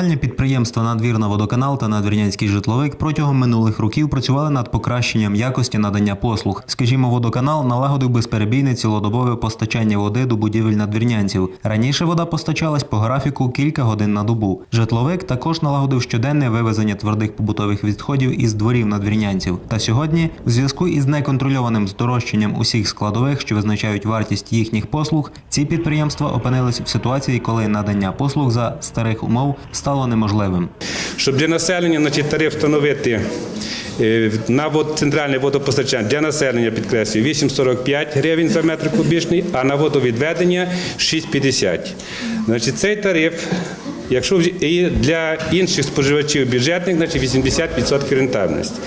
Комунальні підприємства Надвірна водоканал та Надвірнянський житловик протягом минулих років працювали над покращенням якості надання послуг. Скажімо, водоканал налагодив безперебійне цілодобове постачання води до будівель надвірнянців. Раніше вода постачалась по графіку кілька годин на добу. Житловик також налагодив щоденне вивезення твердих побутових відходів із дворів надвірнянців. Та сьогодні, в зв'язку із неконтрольованим здорожчанням усіх складових, що визначають вартість їхніх послуг, ці підприємства опинились в ситуації, коли надання послуг за старих умов стало неможливим. Щоб для населення значить, тариф встановити е, на центральне водопостачання для населення, підкреслюю, 8,45 гривень за метр кубічний, а на водовідведення 6,50. Значить, цей тариф, якщо і для інших споживачів бюджетних, значить 80% рентабельності.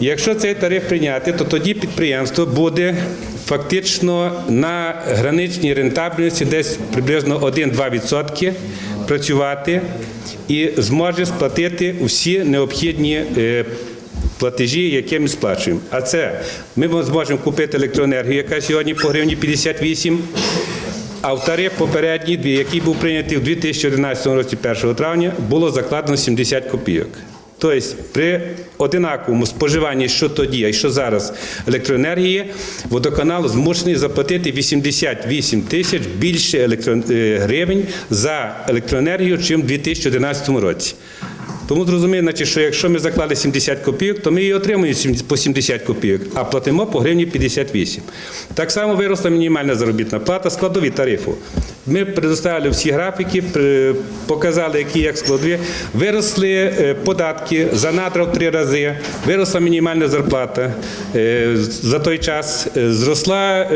Якщо цей тариф прийняти, то тоді підприємство буде фактично на граничній рентабельності десь приблизно 1-2% працювати і зможе сплатити всі необхідні е, платежі, які ми сплачуємо. А це ми зможемо купити електроенергію, яка сьогодні по гривні 58, а в тариф попередній, який був прийнятий в 2011 році 1 травня, було закладено 70 копійок. Тобто при одинаковому споживанні, що тоді, а що зараз електроенергії, водоканал змушений заплатити 88 тисяч більше електро- е, гривень за електроенергію, чим в 2011 році. Тому зрозуміло, що якщо ми заклали 70 копійок, то ми і отримуємо по 70 копійок, а платимо по гривні 58. Так само виросла мінімальна заробітна плата, складові тарифу. Ми предоставили всі графіки, показали, які як складові. Виросли е, податки за надра в три рази, виросла мінімальна зарплата. Е, За той час е, зросла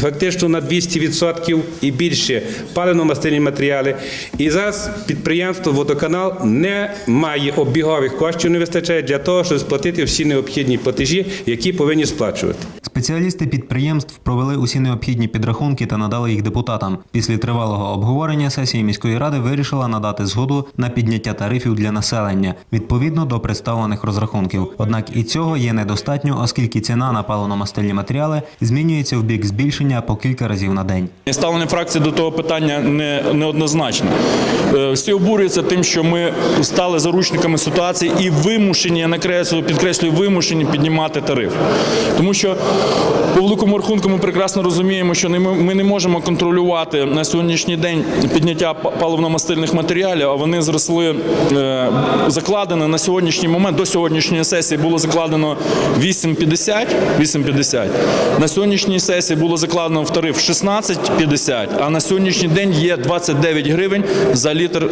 фактично на 200% і більше паливно-мастильні матеріали. І зараз підприємство Водоканал не має обігових коштів, не вистачає для того, щоб сплатити всі необхідні платежі, які повинні сплачувати. Спеціалісти підприємств провели усі необхідні підрахунки та надали їх депутатам. Після тривалого обговорення сесія міської ради вирішила надати згоду на підняття тарифів для населення відповідно до представлених розрахунків. Однак і цього є недостатньо, оскільки ціна на паливно-мастильні матеріали змінюється в бік збільшення по кілька разів на день. Ставлення фракції до того питання не. Е, Всі обурюються тим, що ми стали заручниками ситуації і вимушені, я накреслюю, підкреслюю, вимушені піднімати тариф. Тому що по великому рахунку ми прекрасно розуміємо, що ми, не можемо контролювати на сьогоднішній день підняття па- паливно-мастильних матеріалів, а вони зросли е, закладено на сьогоднішній момент, до сьогоднішньої сесії було закладено 8,50, 8,50. На сьогоднішній сесії було закладено в тариф 16,50, а на сьогоднішній день є 29 гривень за літр е,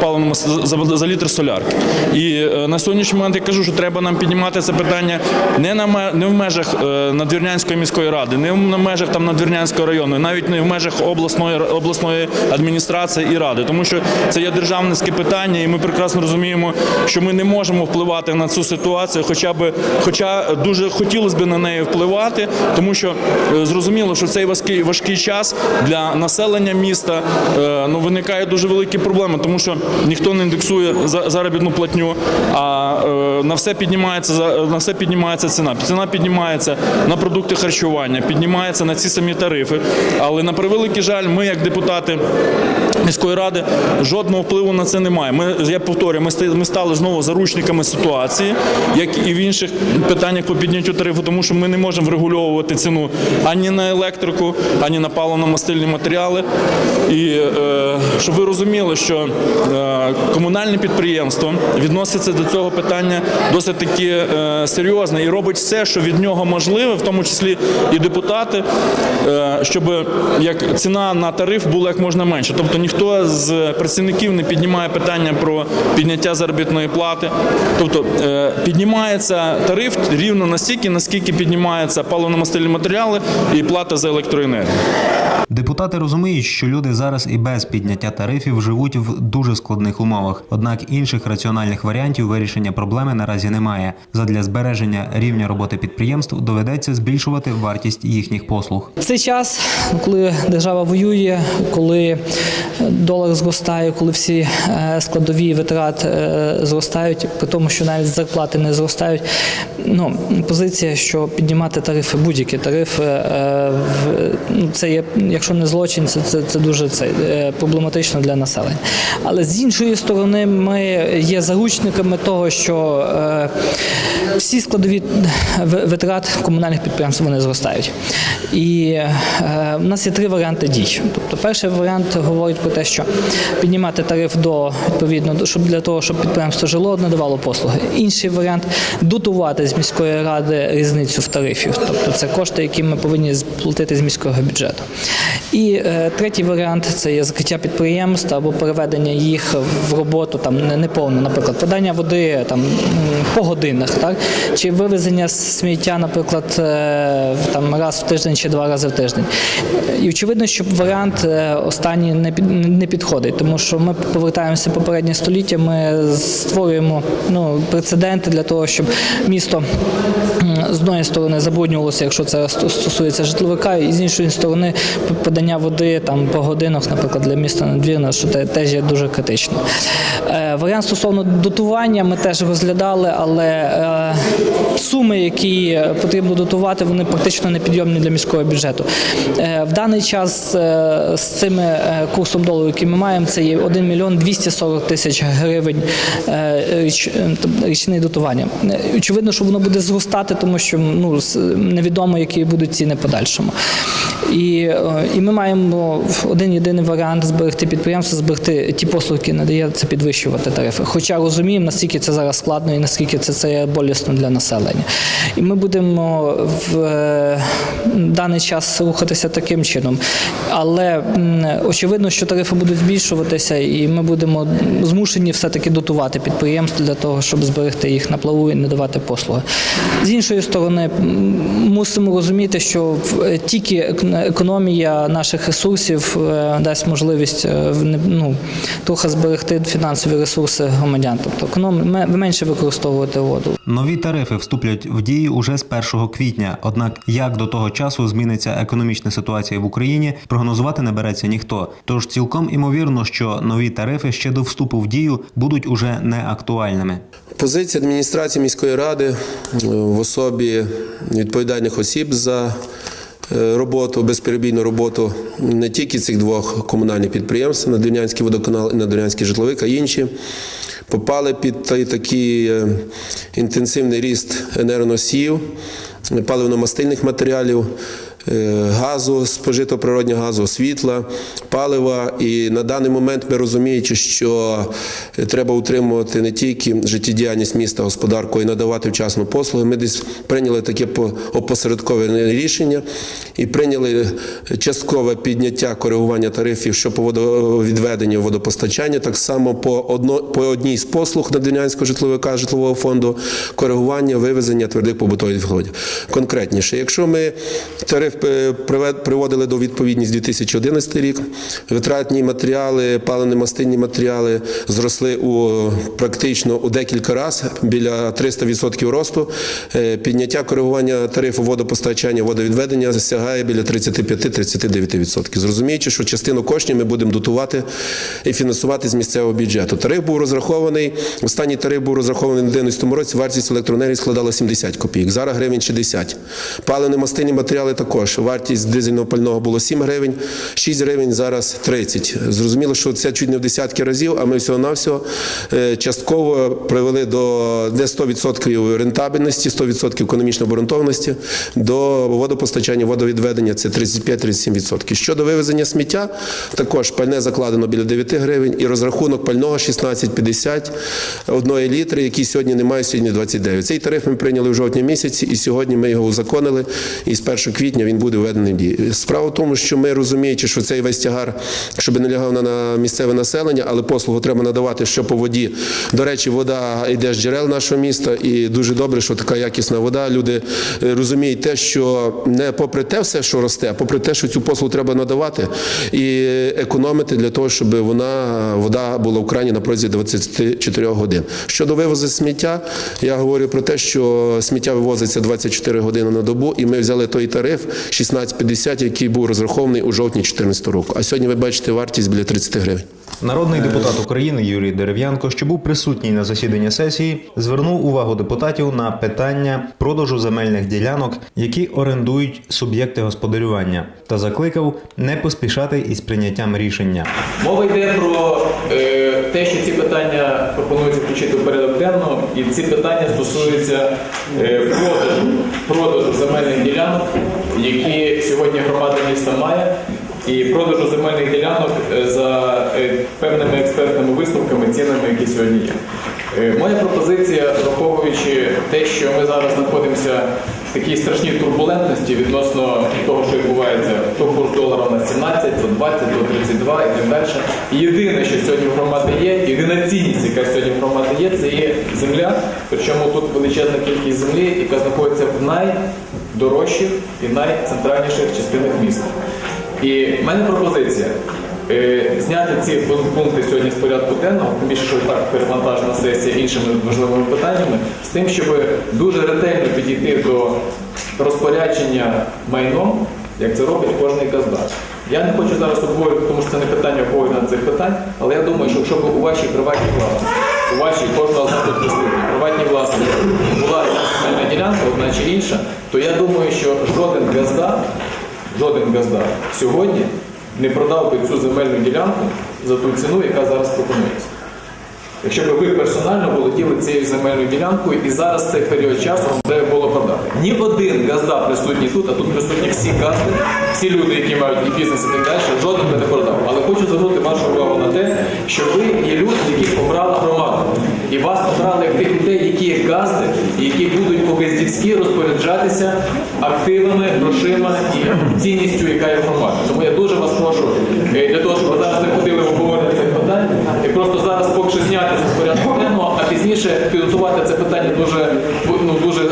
паливного мас- за, літр солярки. І е, на сьогоднішній момент я кажу, що треба нам піднімати це питання не на не в межах Надвірнянської міської ради, не в межах там Надвірнянського району, навіть не в межах обласної обласної адміністрації і ради, тому що це є державницьке питання, і ми прекрасно розуміємо, що ми не можемо впливати на цю ситуацію, хоча б, хоча дуже хотілося б на неї впливати, тому що е, зрозуміло, що цей важкий важкий час для населення міста е, ну виникає дуже великі проблеми, тому що ніхто не індексує за- заробітну платню, а е, на все піднімається на все піднімається ціна. Ціна піднімається на продукти харчування, піднімається на ці самі тарифи. Але на превеликий жаль, ми, як депутати міської ради, жодного впливу на це немає. Ми я повторюю, ми стали знову заручниками ситуації, як і в інших питаннях по підняттю тарифу, тому що ми не можемо врегульовувати ціну ані на електрику, ані на паливно-мастильні матеріали. І е, щоб ви розуміли, що е, комунальне підприємство відноситься до цього питання досить таки е, серйозно і робить все, що від нього можливе, в тому числі і депутати, е, щоб як ціна на тариф була як можна менше. Тобто ніхто з працівників не піднімає питання про підняття заробітної плати. Тобто е, піднімається тариф рівно настільки, наскільки піднімаються паливно-мастильні матеріали і плата за електроенергію. Депутати розуміють, що люди зараз і без підняття тарифів живуть в дуже складних умовах. Однак інших раціональних варіантів вирішення проблеми наразі немає. Задля збереження рівня роботи підприємств доведеться збільшувати вартість їхніх послуг. В цей час, коли держава воює, коли долар зростає, коли всі е, складові витрат е, зростають, при тому, що навіть зарплати не зростають. Ну, позиція, що піднімати тарифи, будь-які тарифи, е, ну, це є, якщо не злочин, це, це, це дуже це, е, проблематично для населення. Але з іншої сторони, ми є заручниками того, що е, всі складові витрат комунальних підприємств вони зростають. І е, в нас є три варіанти дій. Тобто, перший варіант говорить про те, що піднімати тариф до відповідно щоб для того, щоб підприємство жило, надавало послуги. Інший варіант дотувати з міської ради різницю в тарифі. Тобто це кошти, які ми повинні сплатити з міського бюджету. І е, третій варіант це є закриття підприємств або переведення їх в роботу там не, не наприклад, подання води там по годинах, так чи вивезення сміття, наприклад, там раз в тиждень чи два рази в тиждень. І очевидно, що варіант е, останній не під не підходить, тому що ми повертаємося попереднє століття. Ми створюємо ну прецеденти для того, щоб місто з одної сторони забруднювалося, якщо це стосується житловика, і з іншої сторони подання води там по годинах, наприклад, для міста надвірна, що теж є дуже критично. Е, Варіант стосовно дотування ми теж розглядали, але е, суми, які потрібно дотувати, вони практично непідйомні для міського бюджету. Е, В даний час е, з цими е, курсом долару, який ми маємо, це є 1 мільйон 240 тисяч гривень річ- річне дотування. Очевидно, що воно буде зростати, тому що ну, невідомо, які будуть ціни подальшому. І, і ми маємо один єдиний варіант зберегти підприємство, зберегти ті послуги, які надає це підвищувати тарифи. Хоча розуміємо, наскільки це зараз складно і наскільки це, це є болісно для населення. І ми будемо в е, даний час рухатися таким чином. Але очевидно, що тарифи будуть збільшуватися, і ми будемо змушені все-таки дотувати підприємства для того, щоб зберегти їх на плаву і не давати послуги. З іншої сторони, мусимо розуміти, що е, тільки економія наших ресурсів е, дасть можливість ну, трохи зберегти фінансові ресурси громадян, тобто економ менше використовувати воду. Нові тарифи вступлять в дію уже з 1 квітня. Однак, як до того часу зміниться економічна ситуація в Україні, прогнозувати не береться ніхто. Тож цілком імовірно, що нові тарифи ще до вступу в дію будуть уже не актуальними. Позиція адміністрації міської ради е, в особі відповідальних осіб за е, роботу, безперебійну роботу не тільки цих двох комунальних підприємств, Надвірнянський водоканал і Надвірнянський житловик, а інші попали під такий е, інтенсивний ріст енергоносіїв, паливно-мастильних матеріалів. Е, Газу, спожитого природнього газу, світла, палива. І на даний момент ми розуміючи, що треба утримувати не тільки життєдіяльність міста, господарку, й надавати вчасно послуги. Ми десь прийняли таке по- опосередковане рішення і прийняли часткове підняття коригування тарифів, що по водовідведенню водопостачання, так само по одно по одній з послуг Надвірнянського житловика житлового фонду коригування вивезення твердих побутових відходів. Конкретніше, якщо ми тариф приводили до відповідність 2011 рік, витратні матеріали, паливно-мастильні матеріали зросли у практично у декілька разів, біля 300% росту. Е, Підняття коригування тарифу водопостачання, водовідведення сягає біля 35-39%. Зрозуміючи, що частину коштів ми будемо дотувати і фінансувати з місцевого бюджету. Тариф був розрахований. Останній тариф був розрахований на 2011 році. Вартість електроенергії складала 70 копійок. Зараз гривень 60. Паливно-мастильні матеріали також. Вартість дизельного пального було 7 гривень, 6 гривень, зараз 30. Зрозуміло, що це чуть не в десятки разів, а ми всього-навсього е, частково привели до не 100% рентабельності, 100% економічної обґрунтованості, до водопостачання, водовідведення це 35-37%. Щодо вивезення сміття, також пальне закладено біля 9 гривень і розрахунок пального 16,50 одної літри, який сьогодні немає, сьогодні 29. Цей тариф ми прийняли в жовтні місяці, і сьогодні ми його узаконили, і з 1 квітня він буде введений в дію. Справа в тому, що ми розуміючи, що цей весь тягар, щоб не лягав на- на місцеве населення, але послугу треба надавати що по воді. До речі, вода йде з джерел нашого міста, і дуже добре, що така якісна вода. Люди е, розуміють те, що не попри те все, що росте, а попри те, що цю послугу треба надавати і економити для того, щоб вона вода була в крані на протязі 24 годин. Щодо вивозу сміття, я говорю про те, що сміття вивозиться 24 години на добу, і ми взяли той тариф, 1650, який був розрахований у жовтні 2014 року. А сьогодні ви бачите вартість біля 30 гривень. Народний депутат України Юрій Дерев'янко, що був присутній на засіданні сесії, звернув увагу депутатів на питання продажу земельних ділянок, які орендують суб'єкти господарювання, та закликав не поспішати із прийняттям рішення. Мова йде про е, те, що ці питання пропонується включити в порядок денного, і ці питання стосуються е, продажу, продажу земельних ділянок, які сьогодні громада міста має, і продажу земельних ділянок е, за е, певними експертними висновками, цінами, які сьогодні є. Е, Моя пропозиція, враховуючи те, що ми зараз знаходимося в такій страшній турбулентності відносно того, що відбувається, то курс долара на 17, то 20, то 32 і так далі. Єдине, що сьогодні в громади є, єдина цінність, яка сьогодні в громади є, це є земля. Причому тут величезна кількість землі, яка знаходиться в найдорожчих і найцентральніших частинах міста. І в мене пропозиція. Е, Зняти ці пункти сьогодні з порядку денного, тим більше, що так перевантажена сесія іншими важливими питаннями, з тим, щоб дуже ретельно підійти до розпорядження майном, як це робить кожний каздар. Я не хочу зараз обговорювати, тому що це не питання обговорення цих питань, але я думаю, що якщо у вашій приватній власності, у вашій кожного з нас тут присутній приватній власності була земельна ділянка, одна чи інша, то я думаю, що жоден газдар жоден газдар сьогодні не продав би цю земельну ділянку за ту ціну, яка зараз пропонується. Якщо б ви персонально володіли цією земельною ділянкою і зараз цей період часу вам треба було продати. Ні один газда присутній тут, а тут присутні всі газди, всі люди, які мають і бізнес і так далі, жоден би не продав. Але хочу звернути вашу увагу на те, що ви є люди, яких обрала громада. І вас обрали як тих людей, які є газди, які будуть по-газдівськи розпоряджатися активами, грошима і цінністю, яка є в громаді. Тому я дуже вас прошу е, для того, щоб ви зараз не ходили в обговорення цих питань, і просто зараз поки що зняти з порядку денного, а пізніше підготувати це питання дуже ну дуже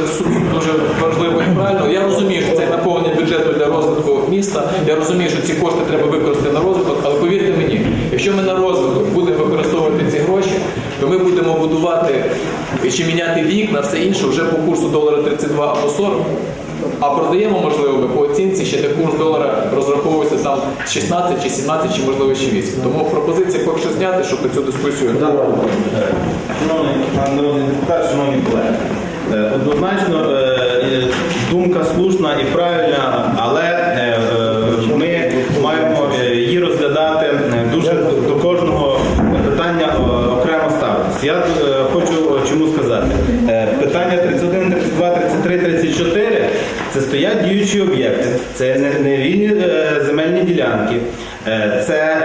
дуже важливо і правильно. Я розумію, що це наповнення бюджету для розвитку міста. Я розумію, що ці кошти треба використати на розвиток, але повірте мені, якщо ми на розвиток будемо використовувати то ми будемо будувати чи міняти вікна, все інше вже по курсу долара 32 або 40. А продаємо, можливо, ми по оцінці ще де курс долара розраховується там 16 чи 17, чи можливо ще 8. Тому пропозиція поки що зняти, щоб цю дискусію. Шановний пан народний депутат, шановні колеги, е, однозначно е, думка слушна і правильна, але Я е, хочу е, чому сказати. Е, Питання 31, 32, 33, 34 це стоять діючі об'єкти, це не, не вільні е, земельні ділянки. Це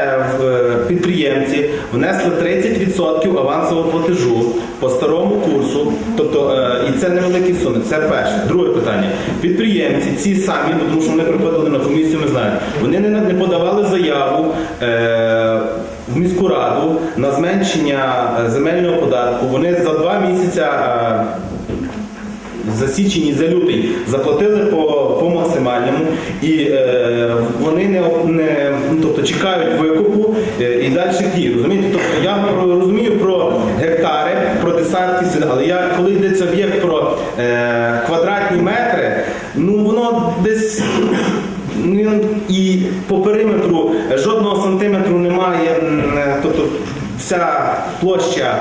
підприємці внесли 30% авансового платежу по старому курсу, тобто і це невеликі суми. Це перше. Друге питання. Підприємці, ці самі, тому що вони приходили на комісію, ми знаємо, вони не подавали заяву. В міську раду на зменшення е, земельного податку. Вони за два місяці е, за січень і за лютий заплатили по, по максимальному, і е, вони не, не ну, тобто, чекають викупу і далі дій. Розумієте? Тобто я розумію про гектари, про десятки сіл, але я коли йдеться об'єкт про квадратні метри, ну воно десь. Ну, і по периметру жодного сантиметру немає, вся площа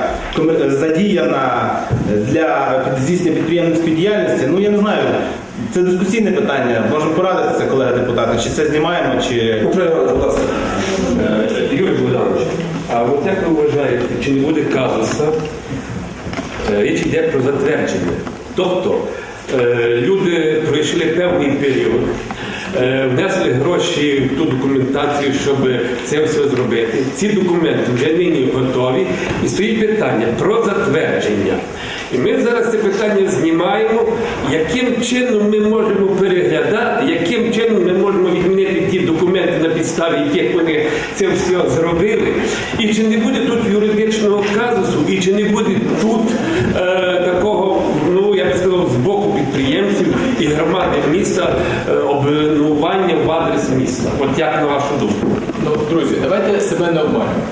задіяна для здійснення підприємницької діяльності. Ну я не знаю, це дискусійне питання. Можемо порадитися, колеги депутати, чи це знімаємо, чи Е, Юрій Богданович, а от як ви вважаєте, чи не буде казуса, е, річ йде про затвердження. Тобто е, люди пройшли певний період, е, внесли гроші в ту документацію, щоб це все зробити. Ці документи вже нині готові, і стоїть питання про затвердження. І ми зараз це питання знімаємо, яким чином ми можемо переглядати, яким чином ми можемо відмінити ті документи, на підставі яких вони це все зробили. І чи не буде тут юридичного казусу, і чи не буде тут е, такого, і громади міста е, обвинування в адрес міста. От як на вашу думку? Ну, друзі, давайте себе не обманюємо.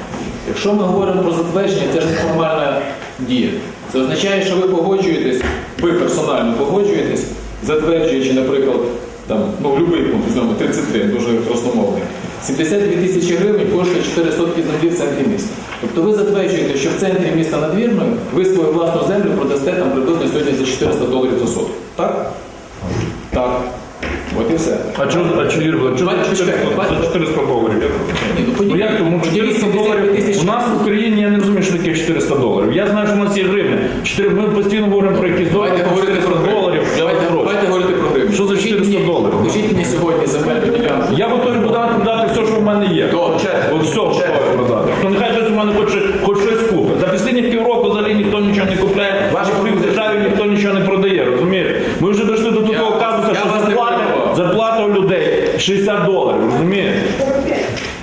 Якщо ми говоримо про затвердження, це ж формальна дія. Це означає, що ви погоджуєтесь, ви персонально погоджуєтесь, затверджуючи, наприклад, там, ну, будь-який пункт, візьмемо 33, дуже красномовний. 72 тисячі гривень коштує 4 сотки землі в центрі міста. Тобто ви затверджуєте, що в центрі міста надвірною ви свою власну землю продасте там приблизно сьогодні за 400 доларів за сотку. Так? Так. От і все. А чого, а чого Юрій Володимирович, чого бачите, 400 400 доларів? Ну, Ну як тому 400 доларів? У нас в Україні я не розумію, що таке 400 доларів. Я знаю, що у нас є гривні. 4, ми постійно говоримо про якісь долари, Давайте про говорити 400 про доларів. Давайте, давайте говорити про гривні. Що за 400 доларів? Покажіть мені сьогодні земельну ділянку. Я готовий подати, продати все, що в мене є. От все готовий продати. То нехай хтось у мене хоче хоч щось купить. За останні півроку взагалі ніхто нічого не купляє. Ваша Ваші в державі ніхто нічого не продає, розумієте? Ми вже дійшли до такого Я- казуса, я що вас не зарплата, перебивав. зарплата у людей 60 доларів, розумієте?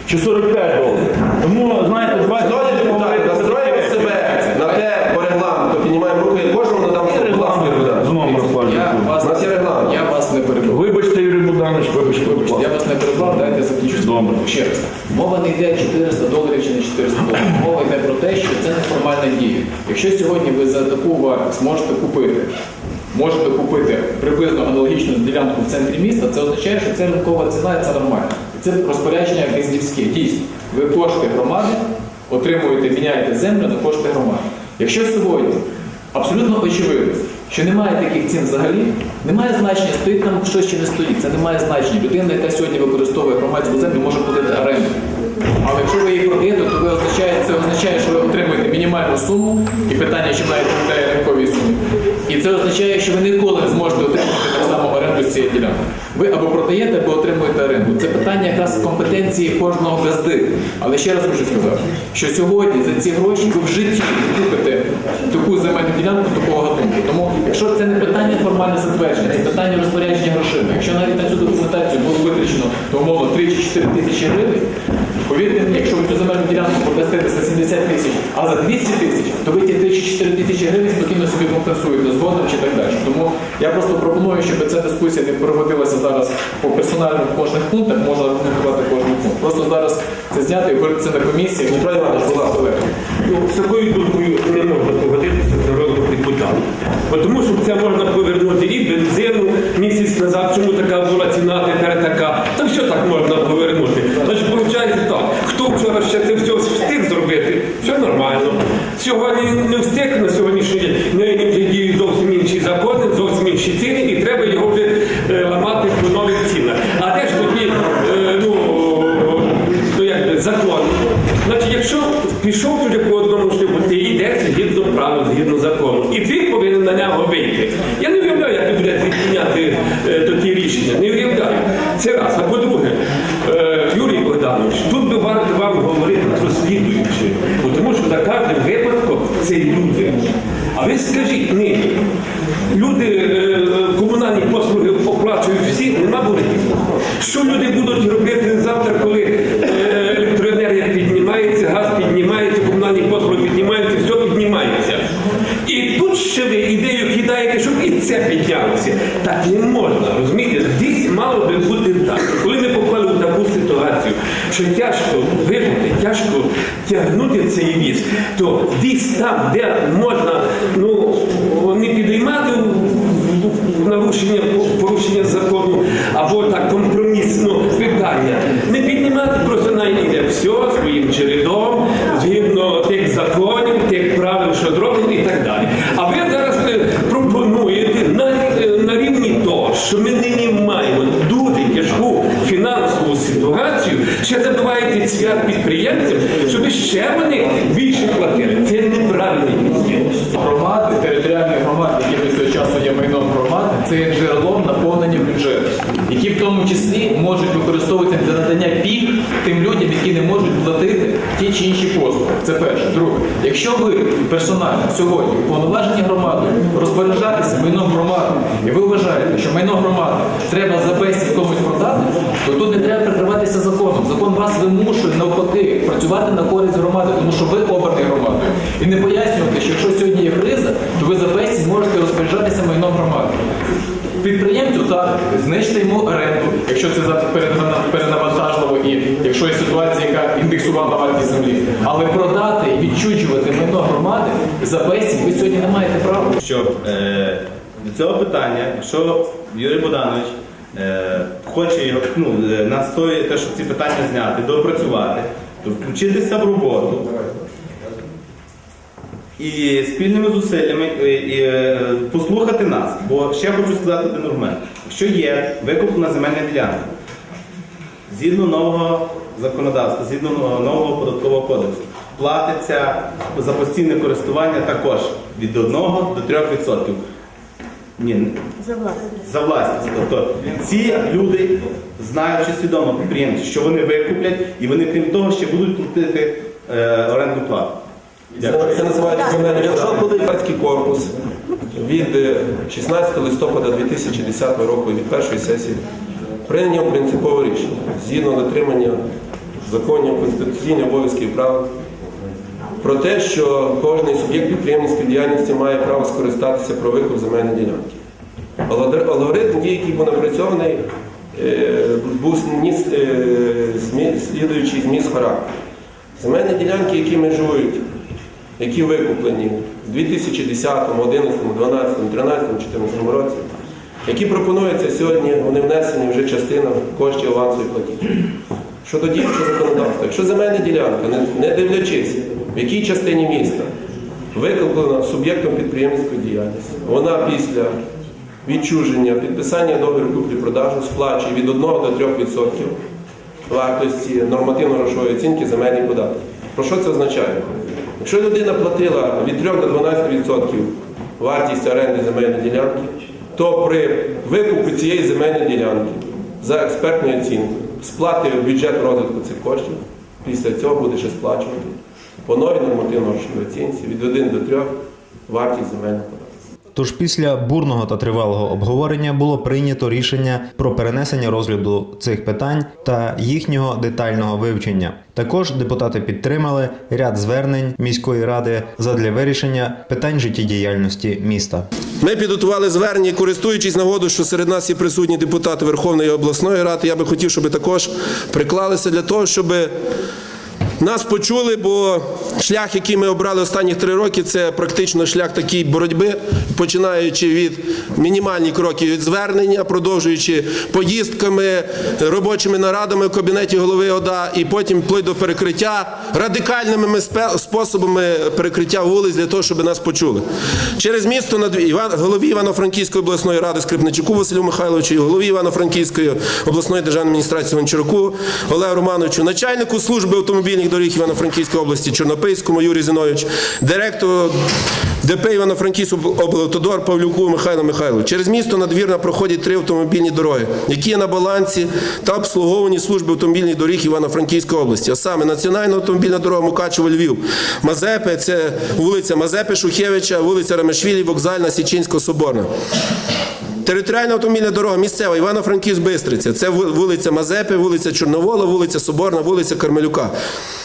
Чи 45 доларів. Тому, знаєте, давайте Шановні депутати, настроїмо себе на те по регламенту, піднімаємо руки, кожному надам ласка, Знову Я У нас є регламент. я вас не перебив. Вибачте, Юрій Богданович, вибачте, Вибачте, я вас не перебив, дайте я закінчу Добре. Ще раз. Мова не йде 400 доларів чи не 400 доларів. Мова йде про те, що це неформальна дія. Якщо сьогодні ви за таку вартість можете купити, можете купити приблизно аналогічну ділянку в центрі міста, це означає, що це ринкова ціна і це нормально. І Це розпорядження грізлівське. Дійсно, ви кошти громади отримуєте, міняєте землю на кошти громади. Якщо сьогодні абсолютно очевидно, що немає таких цін взагалі, немає значення, стоїть там щось чи не стоїть. Це не має значення. Людина, яка сьогодні використовує громадську землю, може платити оренду. Але якщо ви її продаєте, то ви означає, це означає, що ви отримуєте мінімальну суму, і питання, чи має відповідає ринковій сумі. І це означає, що ви ніколи не зможете отримати так само оренду з цієї ділянки. Ви або продаєте, або отримуєте оренду. Це питання якраз компетенції кожного газди. Але ще раз хочу сказати, що сьогодні за ці гроші ви в житті купите таку земельну ділянку такого гатунку. Тому, якщо це не питання формальне затвердження, це питання розпорядження грошима. Якщо навіть на цю документацію було витрачено, то умовно 3 чи 4 тисячі гривень, повірте мені, якщо ви цю земельну ділянку продасте за 70 тисяч, а за 200 тисяч, то ви ті 3-4 тисячі гривень спокійно собі компенсуєте згодом чи так далі. Тому я просто пропоную, щоб ця дискусія не проводилася зараз по персональних кожних пунктах, можна аргументувати кожен пункт. Просто зараз це зняти і говорити це на комісії. З такою думкою не можна Бо Тому що це можна повернути і бензину місяць назад, чому така була ціна, тепер така. Та все так можна повернути. Значить, виходить так, хто вчора ще це все встиг зробити, все нормально. Сьогодні не встиг на сьогоднішній день, нині вже діють зовсім інші закони, зовсім інші ціни, і треба пішов туди по одному шляху, ти йдеш згідно правил, згідно закону, і ти повинен на нього вийти. Я не уявляю, як ви будете відміняти е, такі рішення. Не уявляю. Це раз. А по-друге, е, Юрій Богданович, тут би варто вам говорити про слідуюче, тому що за кожним випадком це люди. А ви скажіть, ні, люди е, комунальні послуги оплачують всі, нема буде. Що люди будуть робити завтра, коли е, електроенергія піднімається, газ піднімається, комунальні послуги піднімаються, все піднімається. І тут ще ви ідею кидаєте, щоб і це піднялося. Так не можна, розумієте? Десь мало би бути так. Коли ми попали в таку ситуацію, що тяжко вижити, тяжко тягнути цей віз, то десь там, де можна ну, не підіймати нарушення порушення закону або так компромісно питання. Не піднімати просто найде все своїм чередом, згідно тих законів, тих правил, що зроблені і так далі. А ви зараз е, пропонуєте на, е, на рівні того, що ми нині маємо дуже тяжку фінансову ситуацію, ще забиваєте свят підприємцям, щоб ще вони більше платили. Це неправильний підхід. Громади, територіальні громади, які до цього часу є майном громади, це є джерелом наповнення бюджету, які в тому числі можуть використовуватися для надання пільг тим людям, які не можуть платити ті чи інші послуги. Це перше. Друге, якщо ви персонально сьогодні уповноважені громадою розпоряджатися майном громади, і ви вважаєте, що майно громади треба за безцінь комусь продати, то тут не треба прикриватися законом. Закон вас вимушує навпаки працювати на користь громади, тому що ви обраний громадою. І не пояснювати, що якщо сьогодні є криза, то ви за безцінь можете розпоряджатися майном громади. Підприємцю так, знищити йому оренду, якщо це перенавантажливо і якщо є ситуація, яка індексувала вартість землі. Але продати і відчужувати майно громади за безцінь ви сьогодні не маєте права. щоб е, до цього питання, якщо Юрій Богданович е, хоче ну, е, те, щоб ці питання зняти, допрацювати, то включитися в роботу і спільними зусиллями е, і, е, послухати нас. Бо ще хочу сказати один аргумент. Якщо є викуплена земельна ділянка, згідно нового законодавства, згідно нового- нового податкового кодексу, платиться за постійне користування також від 1 до 3%. Ні, за власність. Тобто ці люди, знаючи свідомо підприємці, що вони викуплять, і вони крім того ще будуть платити е, орендну плату. Це називається земельний буде корпус від е, 16 листопада 2010 року від першої сесії прийняв принципове рішення згідно дотримання законів, конституційних обов'язків і прав про те, що кожен суб'єкт підприємницької діяльності має право скористатися про викуп земельної ділянки. Алгоритм- дій, який був напрацьований, е, був ніс, е, слідуючий зміст характеру. Земельні ділянки, які межують, які викуплені в 2010, 11, 12, 13, 14 році, які пропонуються сьогодні, вони внесені вже частина коштів авансової платіжки. Щодо діючого законодавства, якщо земельна ділянка, не, не дивлячись, в якій частині міста викуплена суб'єктом підприємницької діяльності, вона після відчуження, підписання договору куплі-продажу сплачує від 1 до 3% вартості нормативно-грошової оцінки земельний податок. Про що це означає? Якщо людина платила від 3 до 12% вартість оренди земельної ділянки, то при викупі цієї земельної ділянки за експертною оцінкою сплати в бюджет розвитку цих коштів, після цього буде ще сплачувати по новій нормативно-грошовій оцінці від 1 до 3 вартість земельного податку. Тож після бурного та тривалого обговорення було прийнято рішення про перенесення розгляду цих питань та їхнього детального вивчення. Також депутати підтримали ряд звернень міської ради задля вирішення питань життєдіяльності міста. Ми підготували звернення, користуючись нагодою, що серед нас є присутні депутати Верховної обласної ради. Я би хотів, щоб також приклалися для того, щоб нас почули, бо шлях, який ми обрали останні три роки, це практично шлях такий боротьби, починаючи від мінімальних кроків від звернення, продовжуючи поїздками, робочими нарадами в кабінеті голови ОДА, і потім вплоть до перекриття радикальними способами перекриття вулиць для того, щоб нас почули. Через місто над голові Івано-Франківської обласної ради Скрипничуку Василю Михайловичу, голові Івано-Франківської обласної державної адміністрації Гончаруку Олегу Романовичу, начальнику служби автомобільних доріг Івано-Франківської області Чорнопильському Юрію Зіновичу, директору ДП Івано-Франківський облавтодор Павлюку Михайлу Михайловичу. Через місто надвірно проходять три автомобільні дороги, які є на балансі та обслуговувані служби автомобільних доріг Івано-Франківської області. А саме Національна автомобільна дорога Мукачево Львів, Мазепи, це вулиця Мазепи Шухевича, вулиця Рамешвілі, Вокзальна, Січинська, Соборна. Територіальна автомобільна дорога місцева Івано-Франківськ Бистриця. Це вулиця Мазепи, вулиця Чорновола, вулиця Соборна, вулиця Кармелюка.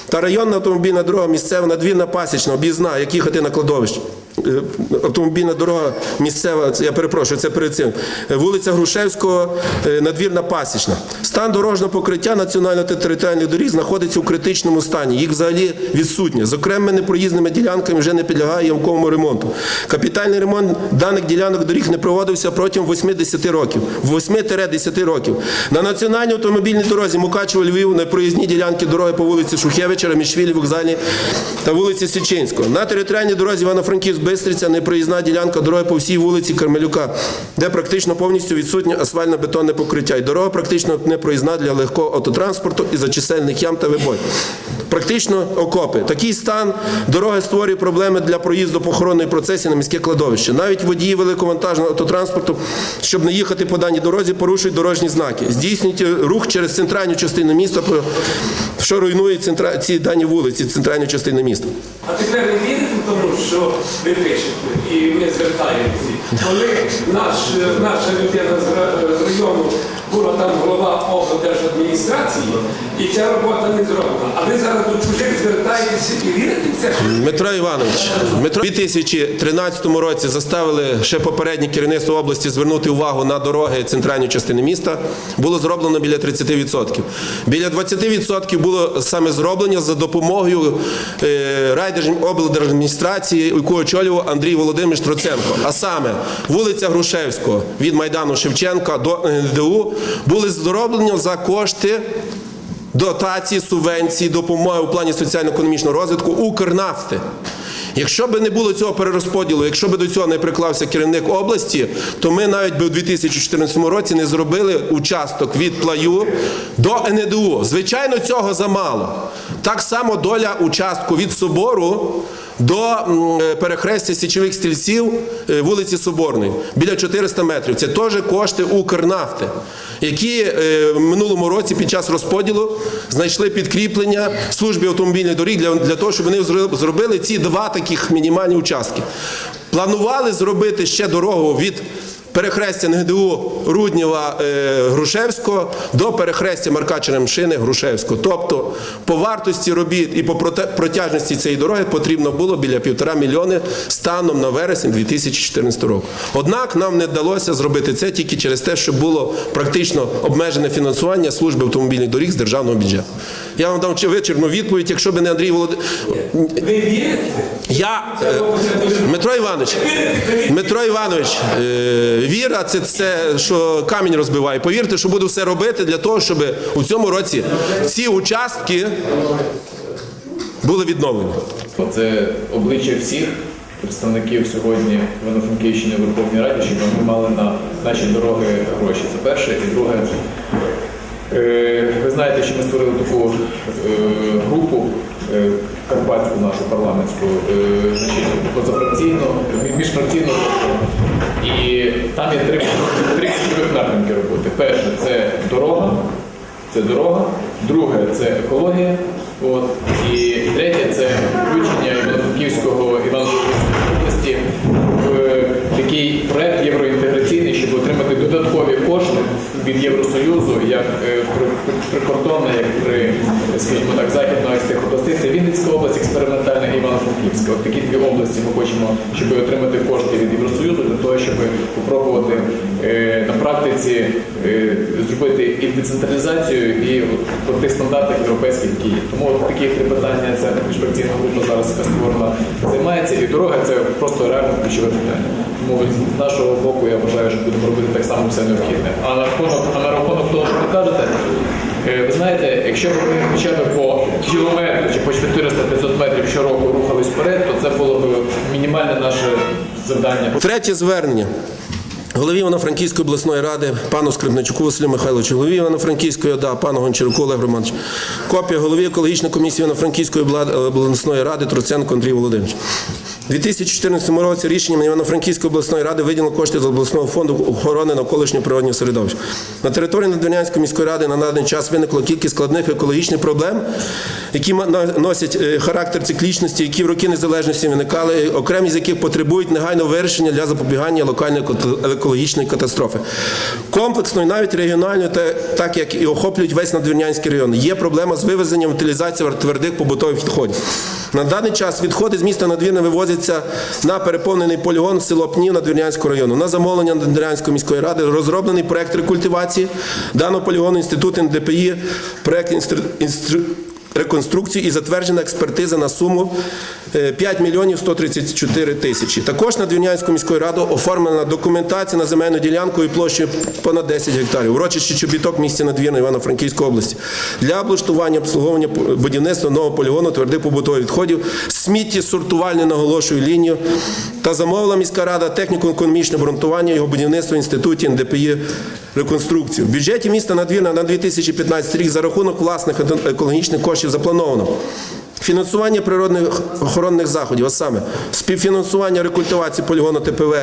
Та районна автомобільна дорога місцева надвірна пасічна, об'їзна, як їхати на кладовище. Е, Автомобільна дорога місцева, я перепрошую, це перед цим. Е, Вулиця Грушевського, е, надвірна пасічна. Стан дорожнього покриття національної та територіальних доріг знаходиться у критичному стані. Їх взагалі відсутнє. З окремими непроїзними ділянками вже не підлягає ямковому ремонту. Капітальний ремонт даних ділянок доріг не проводився протягом 80 років. 8-10 років. На національній автомобільній дорозі Мукачево Львів на проїзній ділянки дороги по вулиці Шухевича, Рамішвілі, Вокзальній та вулиці Січинського. На територіальній дорозі Івано-Франківськ Бистриця непроїзна ділянка дороги по всій вулиці Кармелюка, де практично повністю відсутнє асфальтно-бетонне покриття. І дорога практично непроїзна для легкого автотранспорту і за чисельних ям та вибой. Практично окопи. Такий стан дороги створює проблеми для проїзду похоронної процесії на міське кладовище. Навіть водії великовантажного автотранспорту, щоб не їхати по даній дорозі, порушують дорожні знаки. Здійснюють рух через центральну частину міста, що руйнує центра- ці дані вулиці, центральну частину міста. А тепер ви вірите тому, що ви пишете, і ми звертаємося. Коли наш, наша людина з району була там голова облдержадміністрації, і ця робота не зроблена. А ви зараз до чужих звертаєтеся і вірите в це? Дмитро Іванович, Дмитро, у 2013 році заставили ще попереднє керівництво області звернути увагу на дороги центральної частини міста. Було зроблено біля 30%. Біля 20% було саме зроблено за допомогою е, райдержадміністрації, яку очолював Андрій Володимирович Троценко. А саме вулиця Грушевського від Майдану Шевченка до НДУ були зроблені за кошти дотації, субвенції, допомоги у плані соціально-економічного розвитку Укрнафти. Якщо б не було цього перерозподілу, якщо б до цього не приклався керівник області, то ми навіть би у 2014 році не зробили участок від плаю до НДУ. Звичайно, цього замало. Так само доля участку від собору до е, перехрестя січових стільців е, вулиці Соборної біля 400 метрів. Це теж кошти Укрнафти, які е, в минулому році під час розподілу знайшли підкріплення службі автомобільних доріг для, для того, щоб вони зробили ці два таких мінімальні участки. Планували зробити ще дорогу від перехрестя НГДУ Руднєва е, Грушевського до перехрестя Марка Черемшини Грушевського. Тобто по вартості робіт і по протяжності цієї дороги потрібно було біля півтора мільйони станом на вересень 2014 року. Однак нам не вдалося зробити це тільки через те, що було практично обмежене фінансування служби автомобільних доріг з державного бюджету. Я вам дам вичерпну відповідь, якщо б не Андрій Володимирович. Ви вірите? Я е, Дмитро Іванович, Дмитро Іванович, е, віра це, це що камінь розбиває. Повірте, що буду все робити для того, щоб у цьому році ці участки були відновлені. Це обличчя всіх представників сьогодні в Верховній Раді, щоб ми мали на наші дороги гроші. Це перше. І друге, е, ви знаєте, що ми створили таку е, групу карпатську нашу парламентську, е, позафракційну, міжфракційну. І там є три, ключових напрямки роботи. Перше це дорога, це дорога, друге це екологія. От, і третє це включення Івано-Франківського Івано-Франківської області такий проект євроінтеграційний, щоб отримати додаткові кошти від Євросоюзу, як е, при- при- прикордонна, як при, скажімо так, західної з тих. Це Вінницька область, експериментальна Івано-Франківська. От такі дві області ми хочемо, щоб отримати кошти від Євросоюзу для того, щоб спробувати е, на практиці е, зробити і децентралізацію, і по тих стандартах європейських, є. Тому от такі три питання ця міжфракційна група зараз створена займається. І дорога це просто реально ключове питання. Тому з нашого боку я вважаю, що будемо робити так само все необхідне. А на рахунок, а на рахунок того, що ви кажете, е, ви знаєте, якщо б ми хоча б по кілометру чи по 400-500 метрів щороку рухались вперед, то це було б мінімальне наше завдання. Третє звернення. Голові Івано-Франківської обласної ради пану Скрипничуку Василю Михайловичу, голові Івано-Франківської ОДА, пану Гончаруку Олегу Романовичу. Копія голові екологічної комісії Івано-Франківської обласної ради Троценко Андрій Володимирович. У 2014 році рішенням Івано-Франківської обласної ради виділено кошти з обласного фонду охорони навколишнього природнього середовища. На території Надвірнянської міської ради на даний час виникло кілька складних екологічних проблем, які носять е, характер циклічності, які в роки незалежності виникали, окремі з яких потребують негайного вирішення для запобігання локальної екологічної катастрофи. Комплексно і навіть регіонально, так як і охоплюють весь надвірнянський район, є проблема з вивезенням утилізацією твердих побутових відходів. На даний час відходи з міста Надвірна вивозяться на переповнений полігон село Пнів Надвірнянського району. На замовлення Надвірнянської міської ради розроблений проект рекультивації даного полігону Інститут НДПІ, проект інстру- інстру- реконструкції і затверджена експертиза на суму 5 мільйонів 134 тисячі. Також на Двірнянською міською радою оформлена документація на земельну ділянку і площею понад 10 гектарів. Урочище Чобіток місті Надвірна Івано-Франківської області. Для облаштування обслуговування будівництва нового полігону твердих побутових відходів, смітті сортувальне наголошую лінію та замовила міська рада техніко-економічне обґрунтування його будівництва в інституті НДПІ реконструкцію. В бюджеті міста Надвірна на 2015 рік за рахунок власних екологічних коштів заплановано Фінансування природних охоронних заходів, а саме. Співфінансування рекультивації полігону ТПВ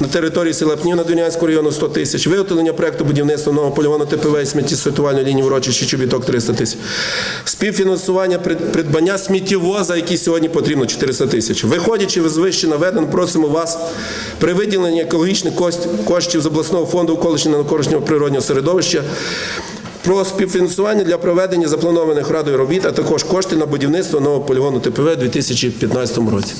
на території села Пнів Надвірнянського району 100 тисяч, виготовлення проекту будівництва нового полігону ТПВ і сміттєсортувальної лінії урочища Чобіток 300 тисяч, співфінансування придбання сміттєвоза, який сьогодні потрібно 400 тисяч. Виходячи з вище наведено, просимо вас при виділенні екологічних коштів з обласного фонду околишнього навколишнього природнього середовища про співфінансування для проведення запланованих радою робіт, а також кошти на будівництво нового полігону ТПВ у 2015 році.